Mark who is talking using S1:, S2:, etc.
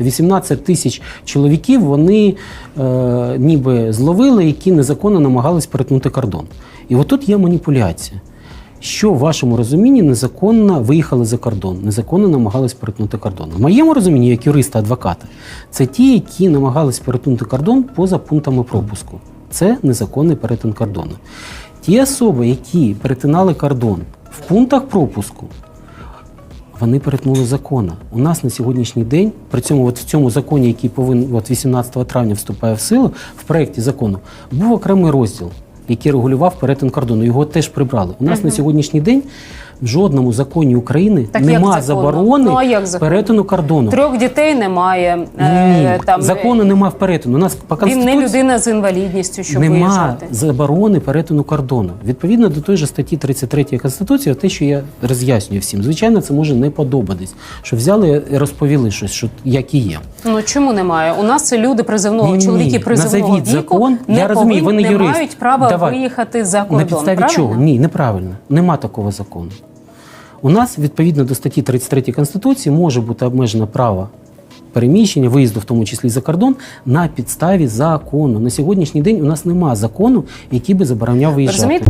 S1: 18 тисяч чоловіків вони е, ніби зловили, які незаконно намагались перетнути кордон. І отут є маніпуляція. Що в вашому розумінні незаконно виїхали за кордон, незаконно намагались перетнути кордон. В моєму розумінні, як юриста, адвоката, це ті, які намагались перетнути кордон поза пунктами пропуску. Це незаконний перетин кордону. Ті особи, які перетинали кордон в пунктах пропуску, вони перетнули закона. У нас на сьогоднішній день, при цьому от в цьому законі, який повинен от 18 травня вступає в силу, в проєкті закону був окремий розділ, який регулював перетин кордону. Його теж прибрали. У нас на сьогоднішній день в жодному законі України
S2: Так
S1: нема заборони
S2: Ну, а як
S1: перетину кордону.
S2: Трьох дітей немає.
S1: Ні,
S2: е, там,
S1: закону нема в перетину. У нас по
S2: Він не людина з інвалідністю, щоб
S1: нема
S2: виїжджати.
S1: заборони перетину кордону. Відповідно до той же статті 33 Конституції, те, що я роз'яснюю всім, звичайно, це може не подобатись, що взяли і розповіли щось, що як і є.
S2: Ну чому немає? У нас це люди призовного
S1: Ні-ні-ні.
S2: чоловіки призовного
S1: Назовіть
S2: віку
S1: закон.
S2: не
S1: Я розумію, ви не
S2: не
S1: юрист.
S2: мають права
S1: Давай.
S2: виїхати за кордон.
S1: На підставі
S2: правильно?
S1: чого? Ні, неправильно. Нема такого закону. У нас, відповідно до статті 33 Конституції, може бути обмежено право переміщення, виїзду, в тому числі за кордон, на підставі закону. На сьогоднішній день у нас нема закону, який би забороняв
S2: Ви
S1: виїжджати.